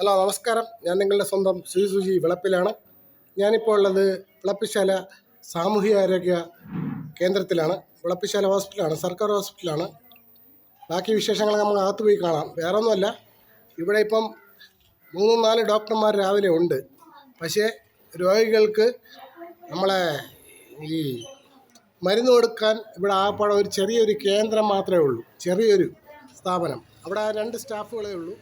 Hello നമസ്കാരം. ഞാൻ നിങ്ങളുടെ സ്വന്തം ശ്രീ സുജി വിളപ്പിലാണ്. ഞാനിപ്പോൾ ഉള്ളത് വിളപ്പിശാല സാമൂഹികാരോഗ്യ കേന്ദ്രത്തിലാണ്. വിളപ്പിശാല ഹോസ്പിറ്റലാണ് സർക്കാർ ഹോസ്പിറ്റലാണ്. ബാക്കി വിശേഷങ്ങൾ നമുക്ക് അകത്ത് പോയി കാണാം. വേറെ ഒന്നുമല്ല ഇവിടെ ഇപ്പം മൂന്നും നാല് ഡോക്ടർമാർ രാവിലെ ഉണ്ട്. പക്ഷേ രോഗികൾക്ക് നമ്മളെ ഈ മരുന്ന് കൊടുക്കാൻ ഇവിടെ ആകപ്പാടെ ഒരു ചെറിയൊരു കേന്ദ്രം മാത്രമേ ഉള്ളൂ. ചെറിയൊരു സ്ഥാപനം. അവിടെ രണ്ട് സ്റ്റാഫുകളേ ഉള്ളൂ.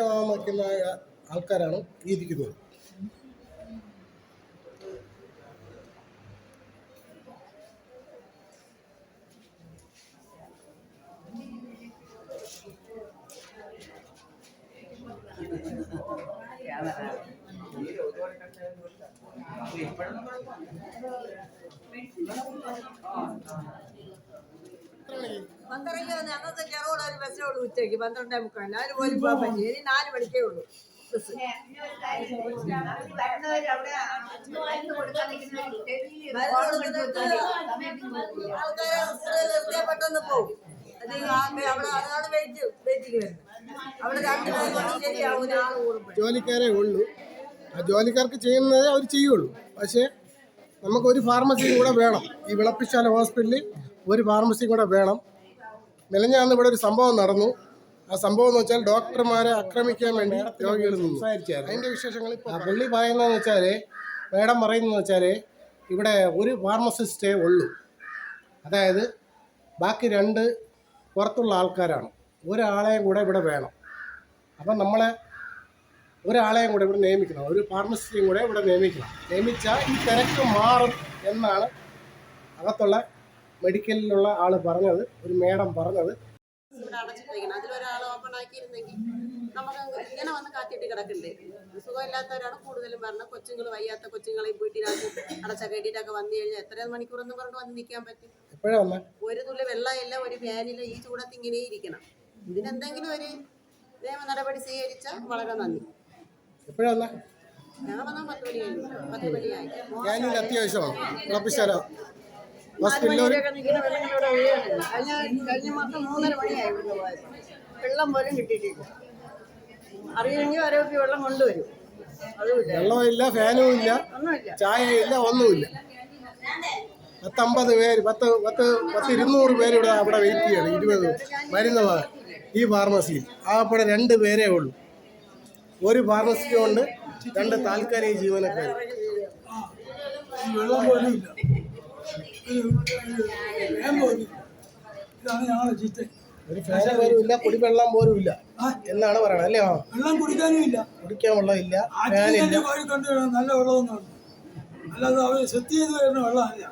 വാങ്ങാൻ വയ്ക്കുന്ന ആൾക്കാരാണ് ഈ ഇരിക്കുന്നത്. ഞങ്ങൾക്ക് ചെറു ഉള്ളൂ ഉച്ചയ്ക്ക്. പന്ത്രണ്ടേ മുക്കാൽ അതിന് പോലും പോകാൻ പറ്റില്ല ഇനി നാല് മണിക്കേ ഉള്ളൂ. ആൾക്കാരെ? പെട്ടെന്ന് പോകും അത് ആ- അവിടെ അതാണ് വെയിറ്റ് വരുന്നത് അവിടെ ശരിയാവും. കൂടുമ്പോൾ ജോലിക്കാരേ ഉള്ളൂ. ആ ജോലിക്കാർക്ക് ചെയ്യുന്നതേ അവർ ചെയ്യുള്ളൂ. പക്ഷേ നമുക്കൊരു ഫാർമസി കൂടെ വേണം. ഈ വിളപ്പിശാല ഹോസ്പിറ്റലിൽ ഒരു ഫാർമസി കൂടെ വേണം. മെലഞ്ഞാന്ന് ഇവിടെ ഒരു സംഭവം നടന്നു. ആ സംഭവം എന്ന് വെച്ചാൽ ഡോക്ടർമാരെ ആക്രമിക്കാൻ വേണ്ടി രോഗികൾ സംസാരിച്ചായിരുന്നു. അതിന്റെ വിശേഷങ്ങൾ പുള്ളി പറയുന്നതെന്ന് വെച്ചാൽ മേഡം പറയുന്നതെന്ന് വെച്ചാൽ ഇവിടെ ഒരു ഫാർമസിസ്റ്റേ ഉള്ളൂ. അതായത് ബാക്കി രണ്ട് പുറത്തുള്ള ആൾക്കാരാണ്. ഒരാളെയും കൂടെ ഇവിടെ വേണം. അപ്പം നമ്മളെ ഒരാളെയും കൂടെ ഇവിടെ നിയമിക്കണം. ഒരു ഫാർമസിസ്റ്റേയും കൂടെ ഇവിടെ നിയമിക്കണം. നിയമിച്ചാൽ ഈ തിരക്ക് മാറും എന്നാണ് അകത്തുള്ള മെഡിക്കലിലുള്ള ആൾ പറഞ്ഞത് ഒരു മേഡം പറഞ്ഞത്. അടച്ചിട്ടിരിക്കണം അതിലൊരാൾ ഓപ്പൺ ആക്കിയിരുന്നെങ്കിൽ നമുക്ക് ഇങ്ങനെ വന്ന് കാത്തിട്ട് കിടക്കണ്ടേ? സുഖമില്ലാത്തവരാണ് കൂടുതലും പറഞ്ഞത്. കൊച്ചുങ്ങൾ വയ്യാത്ത കൊച്ചുങ്ങളെ വീട്ടിനകത്ത് അടച്ച കെട്ടിയിട്ടൊക്കെ വന്നു കഴിഞ്ഞാൽ എത്ര വന്ന് നിൽക്കാൻ പറ്റും. വന്നത് ഒരു തുള്ളി വെള്ളമില്ല ഒരു ഫാനില്ല ഈ ചൂടത്ത് ഇങ്ങനെ ഇരിക്കണം. ഇതിനെന്തെങ്കിലും ഒരു നിയമ നടപടി സ്വീകരിച്ചാൽ വളരെ നന്ദി. എപ്പോഴാണ് ഞങ്ങൾ വന്നാൽ പത്ത് മണിയായി പത്ത് മണിയായി അത്യാവശ്യമാണ്? ഉറപ്പിച്ചാലോ ഹോസ്പിറ്റലിൽ ഒരു കഴിഞ്ഞ മാസം മൂന്നര മണിയായി ഇവിടുന്ന് പോയത് വെള്ളം പോലും കിട്ടിയിട്ടില്ല. അറിയുമെങ്കിൽ ആരോഗ്യ വെള്ളം കൊണ്ടുവരും. വെള്ളമില്ല ഫാനും ഇല്ല ഒന്നുമില്ല. ചായയില്ല ഒന്നുമില്ല. പത്തമ്പത് പേര് പത്ത് പത്ത് പത്ത് ഇരുന്നൂറ് പേര് ഇവിടെ അവിടെ വെയിറ്റ് ചെയ്യണം ഇരുപത് മരുന്ന് ഈ ഫാർമസിയിൽ. ആകപ്പാടെ രണ്ട് പേരേ ഉള്ളൂ. ഒരു ഫാർമസിയുണ്ട് കൊണ്ട് രണ്ട് താൽക്കാലിക ജീവനക്കാർ. വെള്ളം പോലും പോലും ഇല്ല. ഇതാണ് ഞങ്ങളുടെ ചീത്ത ഒരു ഫാൻ പോലും ഇല്ല കുടിവെള്ളം പോലും ഇല്ല. എന്നാണ് പറയണത് അല്ലേ ആ? വെള്ളം കുടിക്കാനും ഇല്ല. കുടിക്കാൻ വെള്ളമില്ല ഇല്ല. ഫാനില്ല നല്ല വെള്ളമൊന്നും അല്ലാതെ അവർ സെറ്റ് ചെയ്ത് വരുന്ന വെള്ളമല്ല.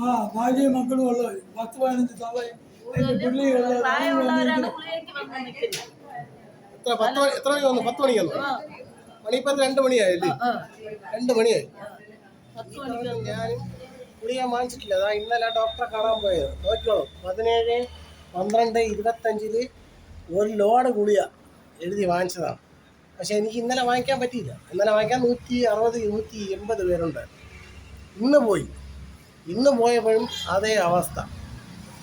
ആ ഭാര്യയും മക്കളും വെള്ളം പത്ത് പതിനഞ്ച് തള്ളയും പിള്ളി വെള്ളം എത്ര പത്ത് മണി എത്ര മണി വന്നു? പത്ത് മണിക്ക് വന്നു? മണിയിപ്പം രണ്ട് മണിയായല്ലേ? രണ്ട് മണിയായി. ഞാനും ഗുളിക വാങ്ങിച്ചിട്ടില്ല. അതാ ഇന്നലെ ഡോക്ടറെ കാണാൻ പോയത്. നോക്കിക്കോളൂ പതിനേഴ് പന്ത്രണ്ട് ഇരുപത്തഞ്ചിൽ ഒരു ലോഡ് ഗുളിക എഴുതി വാങ്ങിച്ചതാണ്. പക്ഷേ എനിക്ക് ഇന്നലെ വാങ്ങിക്കാൻ പറ്റിയില്ല. ഇന്നലെ വാങ്ങിക്കാൻ നൂറ്റി അറുപത് നൂറ്റി എൺപത് പേരുണ്ട്. ഇന്ന് പോയി. ഇന്ന് പോയപ്പോഴും അതേ അവസ്ഥ.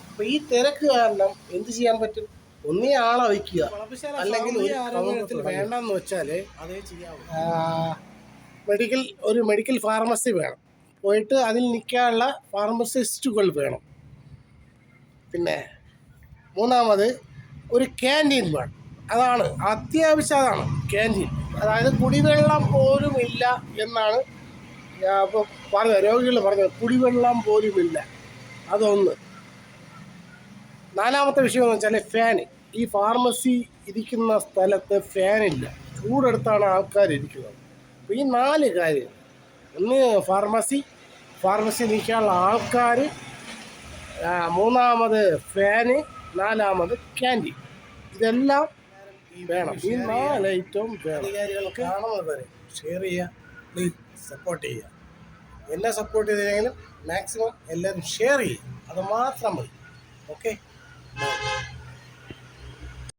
അപ്പോൾ ഈ തിരക്ക് കാരണം എന്ത് ചെയ്യാൻ പറ്റും? ഒന്നേ ആളെ വയ്ക്കുക. അല്ലെങ്കിൽ വേണ്ടെന്ന് വെച്ചാൽ അതേ ചെയ്യാവൂ. മെഡിക്കൽ ഒരു മെഡിക്കൽ ഫാർമസി വേണം. പോയിട്ട് അതിൽ നിൽക്കാനുള്ള ഫാർമസിസ്റ്റുകൾ വേണം. പിന്നെ മൂന്നാമത് ഒരു ക്യാന്റീൻ വേണം. അതാണ് അത്യാവശ്യം അതാണ് ക്യാന്റീൻ അതായത് കുടിവെള്ളം പോലും ഇല്ല എന്നാണ് ഇപ്പോൾ പറഞ്ഞത് രോഗികൾ പറഞ്ഞത് കുടിവെള്ളം പോലും ഇല്ല. അതൊന്ന്. നാലാമത്തെ വിഷയം എന്ന് വെച്ചാൽ ഫാൻ ഈ ഫാർമസി ഇരിക്കുന്ന സ്ഥലത്ത് ഫാനില്ല ചൂടെടുത്താണ് ആൾക്കാർ ഇരിക്കുന്നത് അപ്പോൾ ഈ നാല് കാര്യം. ഒന്ന് ഫാർമസി ഫാർമസി നിൽക്കാനുള്ള ആൾക്കാർ മൂന്നാമത് ഫാന് നാലാമത് ക്യാന്റീൻ ഇതെല്ലാം വേണം. ഈ നാല് ഐറ്റവും വേണം. അധികാരികൾക്ക് കാണുന്നത് വരെ. ഷെയർ ചെയ്യുക പ്ലീസ് സപ്പോർട്ട് ചെയ്യുക. എന്നെ സപ്പോർട്ട് ചെയ്തില്ലെങ്കിലും മാക്സിമം എല്ലാവരും ഷെയർ ചെയ്യും അത് മാത്രം മതി. ഓക്കെ